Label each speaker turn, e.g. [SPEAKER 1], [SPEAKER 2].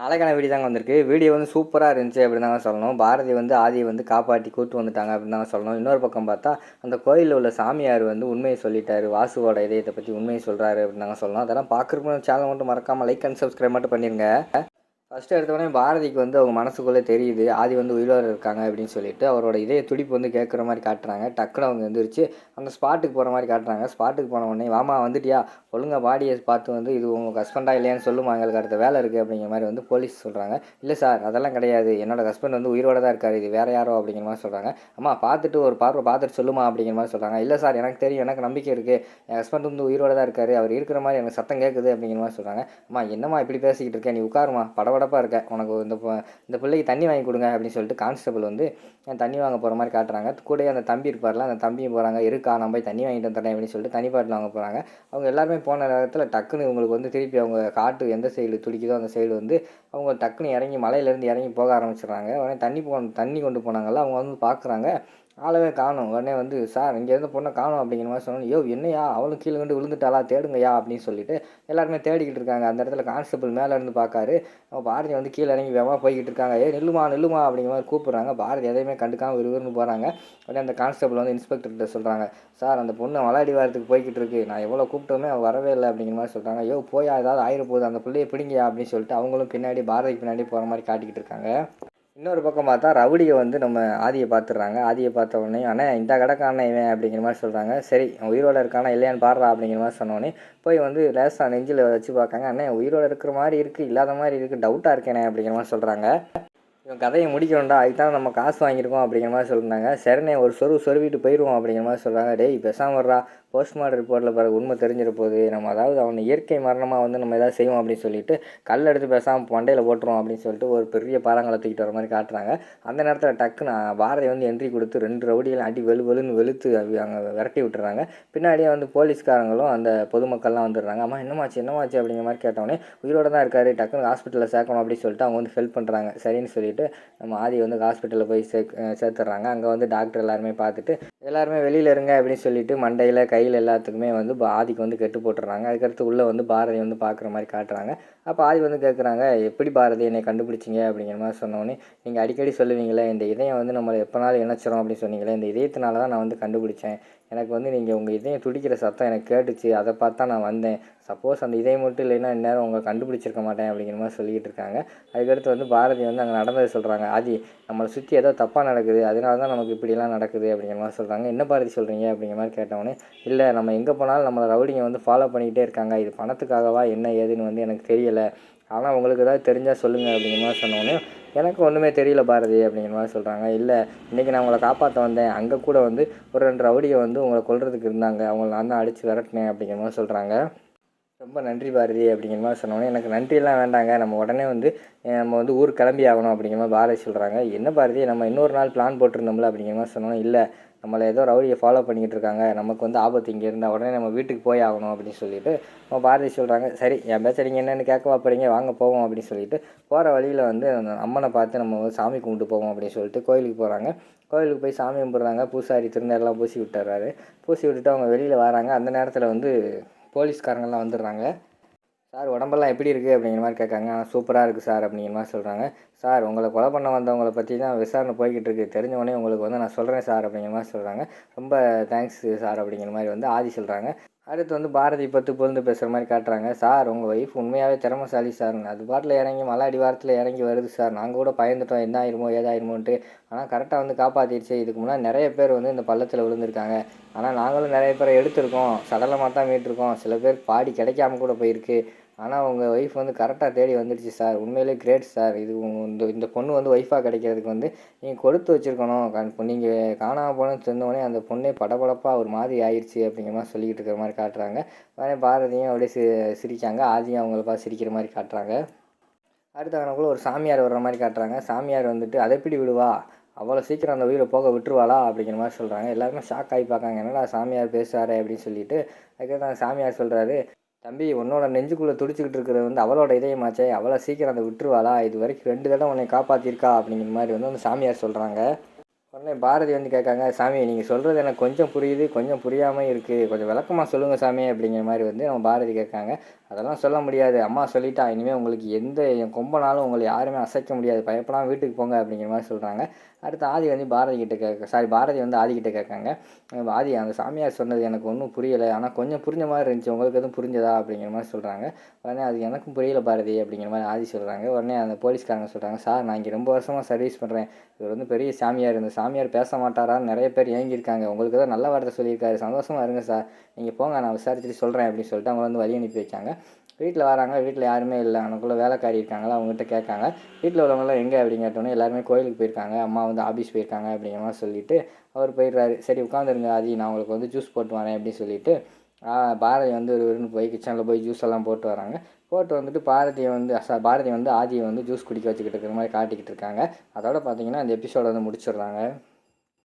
[SPEAKER 1] நாளைக்கான வீடியோ தாங்க வந்திருக்கு. வீடியோ வந்து சூப்பராக இருந்துச்சு அப்படின்னு தாங்க சொல்லணும். பாரதி வந்து ஆதியை வந்து காப்பாற்றி கூட்டு வந்துட்டாங்க அப்படின்னு தாங்க சொல்லணும். இன்னொரு பக்கம் பார்த்தா அந்த கோயிலில் உள்ள சாமியார் வந்து உண்மையை சொல்லிட்டாரு. வாசுவோட இதயத்தை பற்றி உண்மையை சொல்கிறாரு அப்படின்னு தாங்க சொல்லணும். அதெல்லாம் பார்க்குறப்ப சேனல் மட்டும் மறக்காமல் லைக் அண்ட் சப்ஸ்கிரைப் மட்டும் பண்ணிடுங்க ஃபஸ்ட்டு எடுத்தோடனே பாரதிக்கு வந்து அவங்க மனசுக்குள்ளே தெரியுது ஆதி வந்து உயிரோடு இருக்காங்க அப்படின்னு சொல்லிட்டு அவரோட இதய துடிப்பு வந்து கேட்குற மாதிரி காட்டுறாங்க. டக்குனு அவங்க எந்திரிச்சு அந்த ஸ்பாட்டுக்கு போகிற மாதிரி காட்டுறாங்க. ஸ்பாட்டுக்கு போன உடனே வாமா வந்துட்டியா? ஒழுங்காக பாடியை பார்த்து வந்து இது உங்கள் ஹஸ்பண்டாக இல்லையான்னு சொல்லுமா எங்களுக்கு அடுத்த வேலை இருக்குது அப்படிங்கிற மாதிரி வந்து போலீஸ் சொல்கிறாங்க இல்லை சார் அதெல்லாம் கிடையாது. என்னோடய ஹஸ்பண்ட் வந்து உயிரோட தான் இருக்கார். இது வேறு யாரோ அப்படிங்கிற மாதிரி சொல்கிறாங்க அம்மா பார்த்துட்டு ஒரு பார்வை பார்த்துட்டு சொல்லுமா அப்படிங்கிற மாதிரி சொல்கிறாங்க இல்லை சார் எனக்கு தெரியும். எனக்கு நம்பிக்கை இருக்குது என் ஹஸ்பண்ட் வந்து உயிரோட தான் இருக்கார். அவர் இருக்கிற மாதிரி எனக்கு சத்தம் கேட்குது அப்படிங்கிற மாதிரி சொல்கிறாங்க அம்மா என்னம்மா இப்படி பேசிக்கிட்டு இருக்கேன் நீ உட்காருமா படபடப்பாக இருக்க. உனக்கு இந்த இந்த பிள்ளைக்கு தண்ணி வாங்கி கொடுங்க அப்படின்னு சொல்லிட்டு கான்ஸ்டபிள் வந்து தண்ணி வாங்க போகிற மாதிரி காட்டுறாங்க. கூடயே அந்த தம்பி இருப்பார்ல அந்த தம்பியும் போகிறாங்க இருக்கா? நம்ம போய் தண்ணி வாங்கிட்டு வந்துடுறேன் அப்படின்னு சொல்லிட்டு தண்ணி பாட்டில் வாங்க போகிறாங்க அவங்க எல்லாருமே போன நேரத்தில் டக்குன்னு இவங்களுக்கு வந்து திருப்பி அவங்க காட்டு எந்த சைடு துடிக்குதோ அந்த சைடு வந்து அவங்க டக்குன்னு இறங்கி மலையிலேருந்து இறங்கி போக ஆரம்பிச்சிடுறாங்க. உடனே தண்ணி போ தண்ணி கொண்டு போனாங்கல்ல அவங்க வந்து பார்க்குறாங்க ஆளவே காணும். உடனே வந்து சார் இங்கேருந்து பொண்ணை காணும் அப்படிங்கிற மாதிரி சொன்னோம் யோ என்னையா? அவளும் கீழே கண்டு விழுந்துட்டாளா? தேடுங்கய்யா அப்படின்னு சொல்லிட்டு எல்லாருமே தேடிக்கிட்டு இருக்காங்க. அந்த இடத்துல கான்ஸ்டபிள் மேலே இருந்து பார்க்காரு அவன் பாரதி வந்து கீழே இறங்கி வேகமாக போய்கிட்டு இருக்காங்க. ஏ நில்லுமா நில்லுமா அப்படிங்கிற மாதிரி கூப்பிட்றாங்க. பாரதி எதையுமே கண்டுக்காமல் விறுவிறுன்னு போகிறாங்க உடனே அந்த கான்ஸ்டபிள் வந்து இன்ஸ்பெக்டர்கிட்ட சொல்கிறாங்க சார் அந்த பொண்ணு மலாடி வாரத்துக்கு போய்கிட்டு இருக்கு. நான் எவ்வளோ கூப்பிட்டோமே அவள் வரவே இல்லை அப்படிங்கிற மாதிரி சொல்கிறாங்க ஐயோ போயா ஏதாவது ஆயிர போகுது அந்த பிள்ளையை பிடிங்கயா அப்படின்னு சொல்லிட்டு அவங்களும் பின்னாடி பாரதிக்கு பின்னாடி போகிற மாதிரி காட்டிக்கிட்டு இருக்காங்க. இன்னொரு பக்கம் பார்த்தா ரவுடியை வந்து நம்ம ஆதியை பார்த்துடுறாங்க. ஆதியை பார்த்த உடனே அண்ணே இந்த கடைக்கான இவன் அப்படிங்கிற மாதிரி சொல்கிறாங்க சரி உயிரோட இருக்கானா இல்லையான்னு பாடுறா அப்படிங்கிற மாதிரி சொன்னோடனே போய் வந்து லேசாக நெஞ்சில் வச்சு பார்க்காங்க. அண்ணே உயிரோட இருக்கிற மாதிரி இருக்குது இல்லாத மாதிரி இருக்குது டவுட்டாக இருக்கேனே அப்படிங்கிற மாதிரி சொல்கிறாங்க இவன் கதையை முடிக்கணும்டா அதுதான் தான் நம்ம காசு வாங்கியிருக்கோம் அப்படிங்கிற மாதிரி சொல்லியிருந்தாங்க சரணே ஒரு சொரு சொருவிட்டு போயிடுவோம் அப்படிங்கிற மாதிரி சொல்கிறாங்க டேய் பெசாம வர்றா போஸ்ட்மார்ட்டம் ரிப்போர்ட்டில் பிறகு உண்மை தெரிஞ்சிருப்போது நம்ம அதாவது அவனை இயற்கை மரணமாக வந்து நம்ம எதாவது செய்வோம் அப்படின்னு சொல்லிட்டு கல் எடுத்து பேசாமல் மண்டையில் போட்டுருவோம் அப்படின்னு சொல்லிட்டு ஒரு பெரிய பாறாங்களை தூக்கிட்டு வர மாதிரி காட்டுறாங்க. அந்த நேரத்தில் டக்குன்னு பாரதி வந்து என்ட்ரி கொடுத்து ரெண்டு ரவுடிகள் அடி வெளு வெளுன்னு வெளுத்து அங்கே விரட்டி விட்டுறாங்க. பின்னாடியே வந்து போலீஸ்காரங்களும் அந்த பொதுமக்கள்லாம் வந்துடுறாங்க. அம்மா என்னமாச்சு என்னமாச்சு அப்படிங்கிற மாதிரி கேட்டவொடனே உயிரோட தான் இருக்காரு டக்குன்னு ஹாஸ்பிட்டலில் சேர்க்கணும் அப்படின்னு சொல்லிட்டு அவங்க வந்து ஹெல்ப் பண்ணுறாங்க சரின்னு சொல்லிட்டு நம்ம ஆதி வந்து ஹாஸ்பிட்டலில் போய் சே சேர்த்துட்றாங்க அங்கே வந்து டாக்டர் எல்லாருமே பார்த்துட்டு எல்லாருமே வெளியில் இருங்க அப்படின்னு சொல்லிட்டு மண்டையில் கையில் எல்லாத்துக்குமே வந்து பா- ஆதிக்கு வந்து கெட்டு போட்டுடுறாங்க அதுக்கடுத்து உள்ளே வந்து பாரதி வந்து பார்க்குற மாதிரி காட்டுறாங்க. அப்போ ஆதி வந்து கேட்குறாங்க எப்படி பாரதி என்னை கண்டுபிடிச்சிங்க? அப்படிங்கிற மாதிரி சொன்னோன்னே நீங்கள் அடிக்கடி சொல்லுவீங்களே இந்த இதயம் வந்து நம்மளை எப்போனாலும் இணைச்சிரும் அப்படின்னு சொன்னீங்களே இந்த இதயத்தினால தான் நான் வந்து கண்டுபிடிச்சேன். எனக்கு வந்து நீங்கள் உங்கள் இதயம் துடிக்கிற சத்தம் எனக்கு கேட்டுச்சு. அதை பார்த்து தான் நான் வந்தேன். சப்போஸ் அந்த இதயம் மட்டும் இல்லைன்னா இந்நேரம் உங்களை கண்டுபிடிச்சிருக்க மாட்டேன் அப்படிங்கிற மாதிரி சொல்லிக்கிட்டு இருக்காங்க. அதுக்கடுத்து வந்து பாரதி வந்து அங்கே நடந்ததை சொல்கிறாங்க ஆதி நம்மளை சுற்றி ஏதோ தப்பாக நடக்குது. அதனால தான் நமக்கு இப்படிலாம் நடக்குது அப்படிங்கிற மாதிரி சொல்கிறாங்க என்ன பாரதி சொல்கிறீங்க அப்படிங்கிற மாதிரி கேட்டவொடனே இல்லை நம்ம எங்கே போனாலும் நம்மளை ரவுடிங்க வந்து ஃபாலோ பண்ணிக்கிட்டே இருக்காங்க. இது பணத்துக்காகவா? என்ன ஏதுன்னு வந்து எனக்கு தெரியலை. ஆனால் உங்களுக்கு ஏதாவது தெரிஞ்சால் சொல்லுங்கள் அப்படிங்கிற மாதிரி சொன்னோடனே எனக்கு ஒன்றுமே தெரியல பாரதி அப்படிங்கிற மாதிரி சொல்கிறாங்க இல்லை இன்றைக்கி நான் உங்களை காப்பாற்ற வந்தேன். அங்கே கூட வந்து ஒரு ரெண்டு ரவுடியை வந்து உங்களை கொல்றதுக்கு இருந்தாங்க. அவங்கள நான் தான் அடித்து விரட்டினேன் அப்படிங்கிற மாதிரி சொல்கிறாங்க ரொம்ப நன்றி பாரதி அப்படிங்கிற மாதிரி சொன்னோன்னே எனக்கு நன்றியெல்லாம் வேண்டாங்க. நம்ம உடனே வந்து நம்ம வந்து ஊர் கிளம்பி ஆகணும் அப்படிங்கிற மாதிரி பாரதி சொல்கிறாங்க என்ன பாரதி நம்ம இன்னொரு நாள் பிளான் போட்டிருந்தோம்ல அப்படிங்கிற மாதிரி சொன்னோம் இல்லை நம்மளை ஏதோ ரவுடியை ஃபாலோ பண்ணிக்கிட்டு இருக்காங்க. நமக்கு வந்து ஆபத்து இங்கே இருந்தால் உடனே நம்ம வீட்டுக்கு போய் ஆகணும் அப்படின்னு சொல்லிட்டு நம்ம பாரதி சொல்கிறாங்க சரி என் பேச்ச நீங்கள் என்னென்னு கேட்க போகிறீங்க வாங்க போவோம் அப்படின்னு சொல்லிட்டு போகிற வழியில் வந்து அந்த அம்மனை பார்த்து நம்ம வந்து சாமி கும்பிட்டு போவோம் அப்படின்னு சொல்லிட்டு கோயிலுக்கு போகிறாங்க கோயிலுக்கு போய் சாமி கும்பிட்றாங்க. பூசாரி திருநெல்லாம் பூசி விட்டுறாரு. பூசி விட்டுட்டு அவங்க வெளியில் வராங்க. அந்த நேரத்தில் வந்து போலீஸ்காரங்கெல்லாம் வந்துடுறாங்க. சார் உடம்பெல்லாம் எப்படி இருக்குது அப்படிங்கிற மாதிரி கேட்காங்க. சூப்பராக இருக்குது சார் அப்படிங்கிற மாதிரி சொல்கிறாங்க சார் உங்களை கொலை பண்ண வந்தவங்களை பற்றி தான் விசாரணை போய்கிட்டு இருக்கு. தெரிஞ்ச உடனே உங்களுக்கு வந்து நான் சொல்கிறேன் சார் அப்படிங்கிற மாதிரி சொல்கிறாங்க ரொம்ப தேங்க்ஸ் சார் அப்படிங்கிற மாதிரி வந்து ஆதி சொல்கிறாங்க அடுத்து வந்து பாரதி பத்து புகழ்ந்து பேசுகிற மாதிரி காட்டுறாங்க. சார் உங்கள் ஒய்ஃப் உண்மையாகவே திறமசாலி சார். அது பாட்டில் இறங்கி மலை அடிவாரத்தில் இறங்கி வருது சார். நாங்கள் கூட பயந்துட்டோம். என்ன ஆயிருமோ ஏதாயிருமோன்ட்டு. ஆனால் கரெக்டாக வந்து காப்பாற்றிடுச்சு இதுக்கு முன்னாடி நிறைய பேர் வந்து இந்த பள்ளத்தில் விழுந்திருக்காங்க. ஆனால் நாங்களும் நிறைய பேரை எடுத்திருக்கோம். சடலமாக தான் மீட்டிருக்கோம். சில பேர் பாடி கிடைக்காம கூட போயிருக்கு. ஆனால் உங்கள் ஒய்ஃப் வந்து கரெக்டாக தேடி வந்துடுச்சு சார் உண்மையிலே கிரேட் சார் இது இந்த இந்த பொண்ணு வந்து ஒய்ஃபாக கிடைக்கிறதுக்கு வந்து நீங்கள் கொடுத்து வச்சுருக்கணும். கண் நீங்கள் காணாமல் போனேன்னு சொன்னோடனே அந்த பொண்ணே படபடப்பாக ஒரு மாதிரி ஆயிடுச்சு அப்படிங்கிற மாதிரி சொல்லிக்கிட்டு இருக்கிற மாதிரி காட்டுறாங்க. உடனே பாரதியும் அப்படியே சி சிரிக்காங்க. ஆதியும் அவங்கள பார்த்து சிரிக்கிற மாதிரி காட்டுறாங்க. அடுத்த கணக்குள்ள ஒரு சாமியார் வர்ற மாதிரி காட்டுறாங்க. சாமியார் வந்துட்டு அதை எப்படி விடுவா? அவ்வளோ சீக்கிரம் அந்த உயிரை போக விட்டுருவாளா? அப்படிங்கிற மாதிரி சொல்கிறாங்க எல்லாருமே ஷாக் ஆகி பார்க்காங்க என்னடா சாமியார் பேசுகிறாரு அப்படின்னு சொல்லிட்டு அதுக்கப்புறம் சாமியார் சொல்கிறாரு தம்பி உன்னோட நெஞ்சுக்குள்ளே துடிச்சிக்கிட்டு இருக்கிறது வந்து அவளோட இதயமாச்சே. அவளை சீக்கிரம் அதை விட்டுருவாளா? இது வரைக்கும் ரெண்டு தடவை உன்னை காப்பாற்றிருக்கா அப்படிங்கிற மாதிரி வந்து அந்த சாமியார் சொல்கிறாங்க உடனே பாரதி வந்து கேட்காங்க சாமி நீங்கள் சொல்கிறது எனக்கு கொஞ்சம் புரியுது கொஞ்சம் புரியாமல் இருக்குது கொஞ்சம் விளக்கமாக சொல்லுங்கள் சாமி அப்படிங்கிற மாதிரி வந்து நம்ம பாரதி கேட்காங்க. அதெல்லாம் சொல்ல முடியாது. அம்மா சொல்லிட்டா இனிமேல் உங்களுக்கு எந்த என் கொம்பனாலும் உங்களை யாருமே அசைக்க முடியாது. பயப்படாமல் வீட்டுக்கு போங்க அப்படிங்கிற மாதிரி சொல்கிறாங்க அடுத்து ஆதி வந்து பாரதி கிட்ட கேட்க சாரி பாரதி வந்து ஆதி கிட்ட கேட்காங்க. ஆதி அந்த சாமியார் சொன்னது எனக்கு ஒன்றும் புரியலை. ஆனால் கொஞ்சம் புரிஞ்ச மாதிரி இருந்துச்சு. உங்களுக்கு எதுவும் புரிஞ்சதா அப்படிங்கிற மாதிரி சொல்கிறாங்க உடனே அது எனக்கும் புரியல பாரதி அப்படிங்கிற மாதிரி ஆதி சொல்கிறாங்க உடனே அந்த போலீஸ்காரங்க சொல்கிறாங்க சார் நான் இங்கே ரொம்ப வருஷமாக சர்வீஸ் பண்ணுறேன் இவர் வந்து பெரிய சாமியார். இந்த சாமியார் பேச மாட்டாரான்னு நிறைய பேர் ஏங்கியிருக்காங்க. உங்களுக்கு தான் நல்ல வார்த்தை சொல்லியிருக்காரு. சந்தோஷமாக இருங்க சார். நீங்கள் போங்க நான் விசாரிச்சுட்டு சொல்கிறேன் அப்படின்னு சொல்லிட்டு அவங்க வந்து வழி அனுப்பி வச்சாங்க. வீட்டில் வராங்க வீட்டில் யாருமே இல்லை. அவனுக்குள்ளே வேலைக்காரி இருக்காங்களா? அவங்ககிட்ட கேட்காங்க. வீட்டில் உள்ளவங்களாம் எங்கே அப்படின்னு கேட்டோன்னே எல்லாருமே கோயிலுக்கு போயிருக்காங்க. அம்மா வந்து ஆஃபீஸ் போயிருக்காங்க அப்படிங்கிற மாதிரி சொல்லிட்டு அவர் போயிடுறாரு. சரி உட்காந்துருங்க ஆதி நான் உங்களுக்கு வந்து ஜூஸ் போட்டு வரேன் அப்படின்னு சொல்லிட்டு பாரதி வந்து ஒரு ஒருன்னு போய் கிச்சனில் போய் ஜூஸ் எல்லாம் போட்டு வராங்க. போட்டு வந்துட்டு பாரதியை வந்து பாரதி வந்து ஆதியை வந்து ஜூஸ் குடிக்க வச்சுக்கிட்டு இருக்கிற மாதிரி காட்டிக்கிட்டு இருக்காங்க. அதோட பார்த்தீங்கன்னா அந்த எபிசோட வந்து முடிச்சிடுறாங்க.